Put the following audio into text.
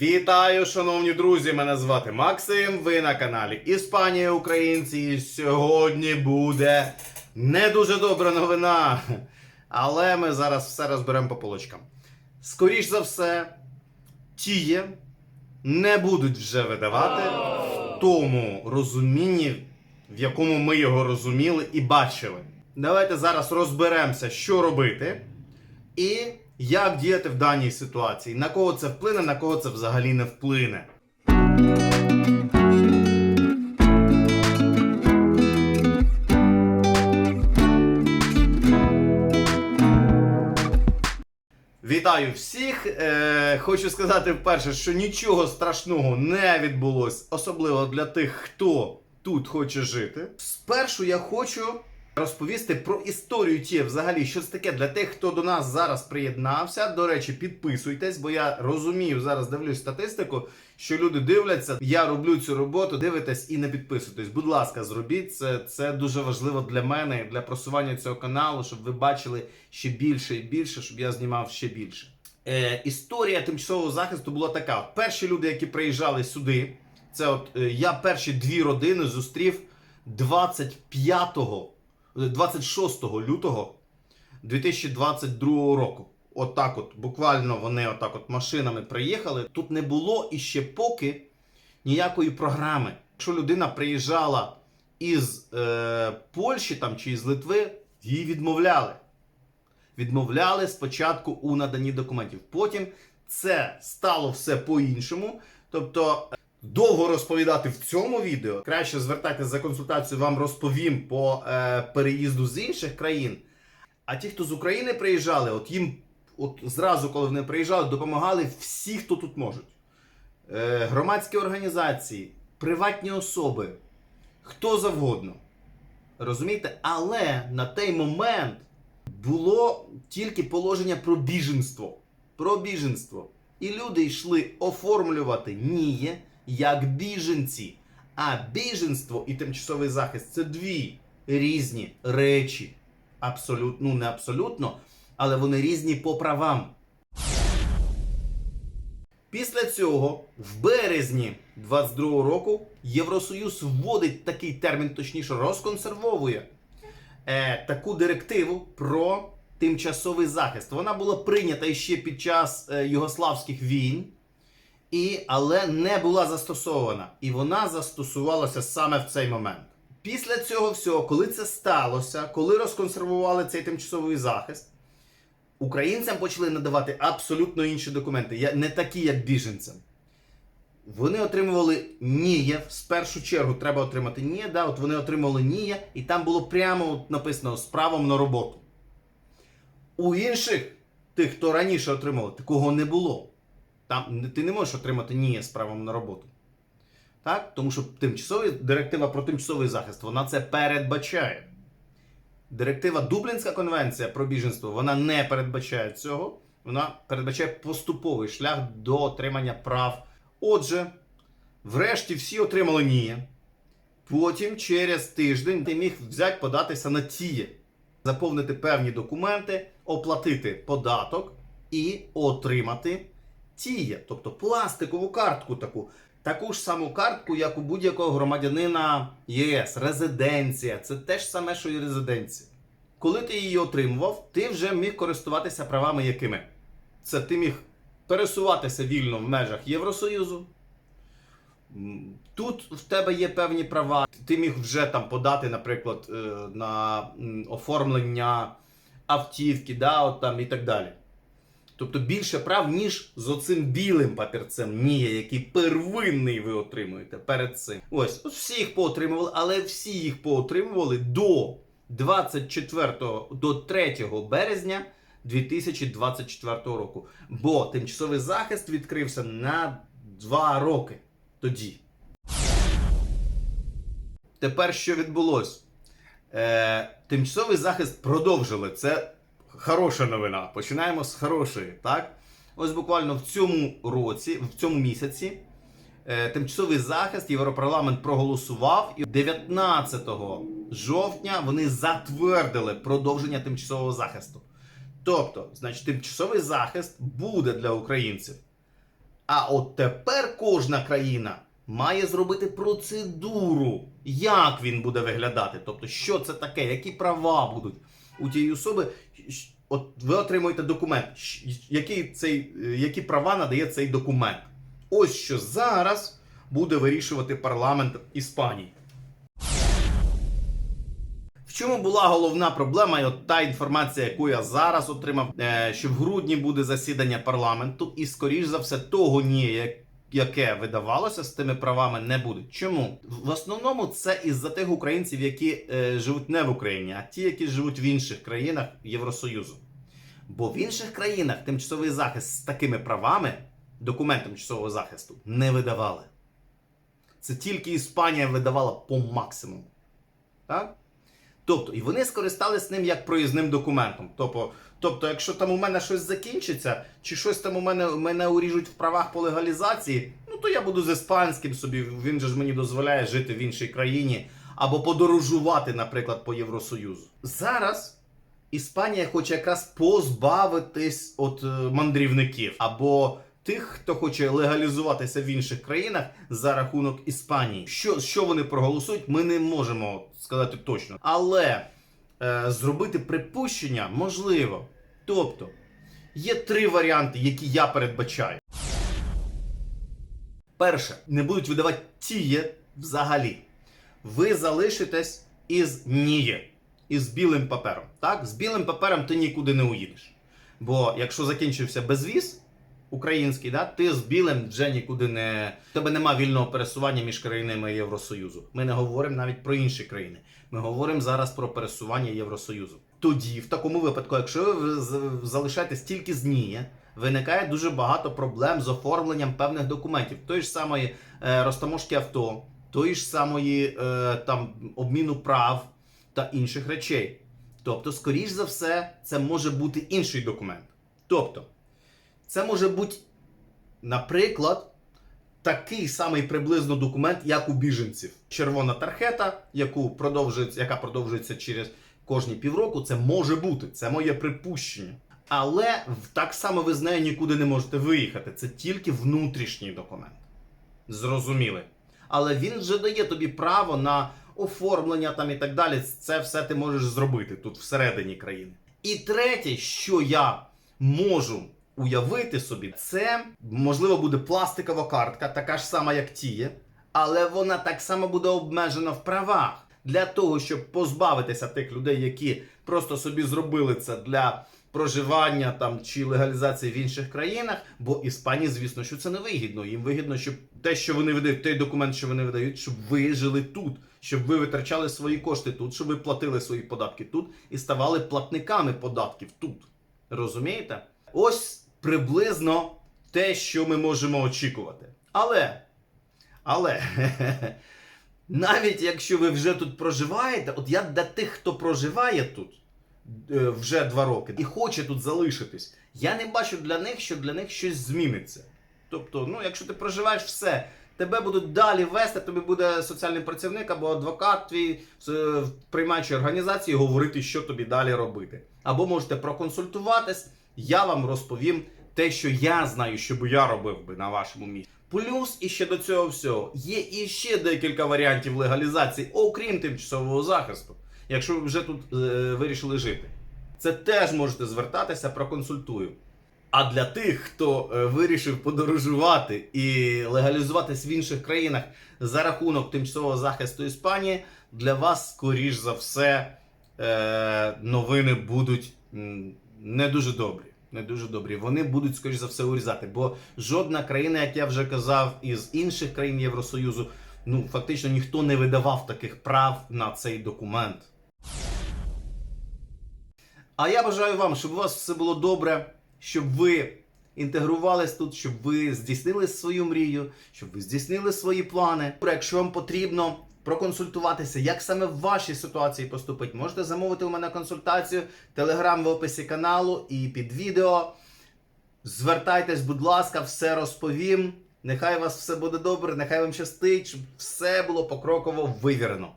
Вітаю, шановні друзі! Мене звати Максим. Ви на каналі Іспанія Українці. І сьогодні буде не дуже добра новина. Але ми зараз все розберемо по полочкам. Скоріш за все, тіє не будуть вже видавати в тому розумінні, в якому ми його розуміли і бачили. Давайте зараз розберемося, що робити. І як діяти в даній ситуації? На кого це вплине, на кого це взагалі не вплине? Вітаю всіх! Е, хочу сказати вперше, що нічого страшного не відбулось, особливо для тих, хто тут хоче жити. Спершу я хочу розповісти про історію ті, взагалі, що це таке для тих, хто до нас зараз приєднався. До речі, підписуйтесь, бо я розумію, зараз дивлюсь статистику, що люди дивляться. Я роблю цю роботу, дивитесь і не підписуйтесь. Будь ласка, зробіть це. Це дуже важливо для мене, для просування цього каналу, щоб ви бачили ще більше і більше, щоб я знімав ще більше. Е, історія тимчасового захисту була така: перші люди, які приїжджали сюди, це от е, я перші дві родини зустрів 25 26 лютого 2022 року. Отак, от, буквально вони отак от машинами приїхали. Тут не було і ще поки ніякої програми. Якщо людина приїжджала із е, Польщі там, чи із Литви, її відмовляли. Відмовляли спочатку у наданні документів. Потім це стало все по-іншому. Тобто довго розповідати в цьому відео. Краще звертайтеся за консультацією, вам розповім по е, переїзду з інших країн. А ті, хто з України приїжджали, от їм от зразу, коли вони приїжджали, допомагали всі, хто тут можуть. Е, громадські організації, приватні особи, хто завгодно. Розумієте? Але на той момент було тільки положення про біженство. Про біженство. І люди йшли оформлювати НІЄ як біженці. А біженство і тимчасовий захист це дві різні речі. Абсолютно, ну не абсолютно, але вони різні по правам. Після цього, в березні 22 року, Євросоюз вводить такий термін, точніше, розконсервовує е, таку директиву про тимчасовий захист. Вона була прийнята ще під час е, югославських війн, і, але не була застосована. І вона застосувалася саме в цей момент. Після цього всього, коли це сталося, коли розконсервували цей тимчасовий захист, українцям почали надавати абсолютно інші документи, не такі, як біженцям. Вони отримували НІЄ, в першу чергу треба отримати НІЄ, да, от вони отримували НІЄ, і там було прямо написано з правом на роботу. У інших, тих, хто раніше отримував, такого не було. Там ти не можеш отримати НІЄ з правом на роботу. Так? Тому що тимчасовий, директива про тимчасовий захист, вона це передбачає. Директива Дублінська конвенція про біженство, вона не передбачає цього. Вона передбачає поступовий шлях до отримання прав. Отже, врешті всі отримали НІЄ. Потім через тиждень ти міг взяти податися на ТІЄ, заповнити певні документи, оплатити податок і отримати ТІЄ, тобто пластикову картку таку. Таку ж саму картку, як у будь-якого громадянина ЄС, резиденція. Це те ж саме, що і резиденція. Коли ти її отримував, ти вже міг користуватися правами якими? Це ти міг пересуватися вільно в межах Євросоюзу. Тут в тебе є певні права. Ти міг вже там подати, наприклад, е, на оформлення автівки, да, от там і так далі. Тобто більше прав, ніж з оцим білим папірцем НІЯ, який первинний ви отримуєте перед цим. Ось, всі їх поотримували, але всі їх поотримували до 24 до 3 березня 2024 року. Бо тимчасовий захист відкрився на 2 роки тоді. Тепер що відбулось? Е, тимчасовий захист продовжили. Це хороша новина. Починаємо з хорошої. Так? Ось буквально в цьому році, в цьому місяці, е, тимчасовий захист Європарламент проголосував, і 19 жовтня вони затвердили продовження тимчасового захисту. Тобто, значить, тимчасовий захист буде для українців А от тепер кожна країна має зробити процедуру, як він буде виглядати. Тобто, що це таке, які права будуть у тієї особи. От ви отримуєте документ, який цей, е, які права надає цей документ. Ось що зараз буде вирішувати парламент Іспанії. В чому була головна проблема? І от та інформація, яку я зараз отримав, е, що в грудні буде засідання парламенту, і скоріш за все того ні, як- яке видавалося з тими правами, не буде. Чому? В основному це із-за тих українців, які е, живуть не в Україні, а ті, які живуть в інших країнах Євросоюзу. Бо в інших країнах тимчасовий захист з такими правами, документ тимчасового захисту, не видавали. Це тільки Іспанія видавала по максимуму. Так? Тобто, і вони скористались ним як проїзним документом. Тобто, тобто, якщо там у мене щось закінчиться, чи щось там у мене мене уріжуть в правах по легалізації, ну то я буду з іспанським собі. Він же ж мені дозволяє жити в іншій країні або подорожувати, наприклад, по Євросоюзу. Зараз Іспанія хоче якраз позбавитись от е, мандрівників або тих, хто хоче легалізуватися в інших країнах за рахунок Іспанії. Що, що вони проголосують, ми не можемо сказати точно. Але е, зробити припущення можливо. Тобто, є три варіанти, які я передбачаю. Перше, не будуть видавати тіє взагалі. Ви залишитесь із ніє, із білим папером. Так? З білим папером ти нікуди не уїдеш. Бо якщо закінчився безвіз український, да, ти з білим вже нікуди не. Тебе нема вільного пересування між країнами Євросоюзу. Ми не говоримо навіть про інші країни. Ми говоримо зараз про пересування Євросоюзу. Тоді, в такому випадку, якщо ви залишаєтесь тільки з НІЄ, виникає дуже багато проблем з оформленням певних документів. Тої ж самої е, розтаможки авто, тої ж самої е, там обміну прав та інших речей. Тобто, скоріш за все, це може бути інший документ. Тобто, це може бути, наприклад, такий самий приблизно документ, як у біженців. Червона тархета, яку продовжується, яка продовжується через кожні півроку, це може бути. Це моє припущення. Але так само ви з нею нікуди не можете виїхати. Це тільки внутрішній документ. Зрозуміли. Але він вже дає тобі право на оформлення там і так далі. Це все ти можеш зробити тут всередині країни. І третє, що я можу уявити собі, це можливо буде пластикова картка, така ж сама, як тіє, але вона так само буде обмежена в правах. Для того, щоб позбавитися тих людей, які просто собі зробили це для проживання там чи легалізації в інших країнах, бо Іспанії, звісно, що це не вигідно. Їм вигідно, щоб те, що вони видають, той документ, що вони видають, щоб ви жили тут, щоб ви витрачали свої кошти тут, щоб ви платили свої податки тут і ставали платниками податків тут. Розумієте? Ось приблизно те, що ми можемо очікувати. Але, але, навіть якщо ви вже тут проживаєте, от я для тих, хто проживає тут е, вже два роки і хоче тут залишитись, я не бачу для них, що для них щось зміниться. Тобто, ну, якщо ти проживаєш все, тебе будуть далі вести, тобі буде соціальний працівник або адвокат твій е, приймаючої організації говорити, що тобі далі робити. Або можете проконсультуватись, я вам розповім те, що я знаю, що я робив би на вашому місці. Плюс іще до цього всього є іще декілька варіантів легалізації, окрім тимчасового захисту, якщо ви вже тут е, вирішили жити. Це теж можете звертатися, проконсультую. А для тих, хто е, вирішив подорожувати і легалізуватись в інших країнах за рахунок тимчасового захисту Іспанії, для вас, скоріш за все, е, новини будуть не дуже добрі. Не дуже добрі. Вони будуть, скоріш за все, урізати. Бо жодна країна, як я вже казав, із інших країн Євросоюзу, ну фактично ніхто не видавав таких прав на цей документ. А я бажаю вам, щоб у вас все було добре, щоб ви інтегрувались тут, щоб ви здійснили свою мрію, щоб ви здійснили свої плани. Якщо вам потрібно проконсультуватися, як саме в вашій ситуації поступить. можете замовити у мене консультацію, телеграм в описі каналу і під відео. Звертайтесь, будь ласка, все розповім. Нехай у вас все буде добре, нехай вам щастить, щоб все було покроково вивірено.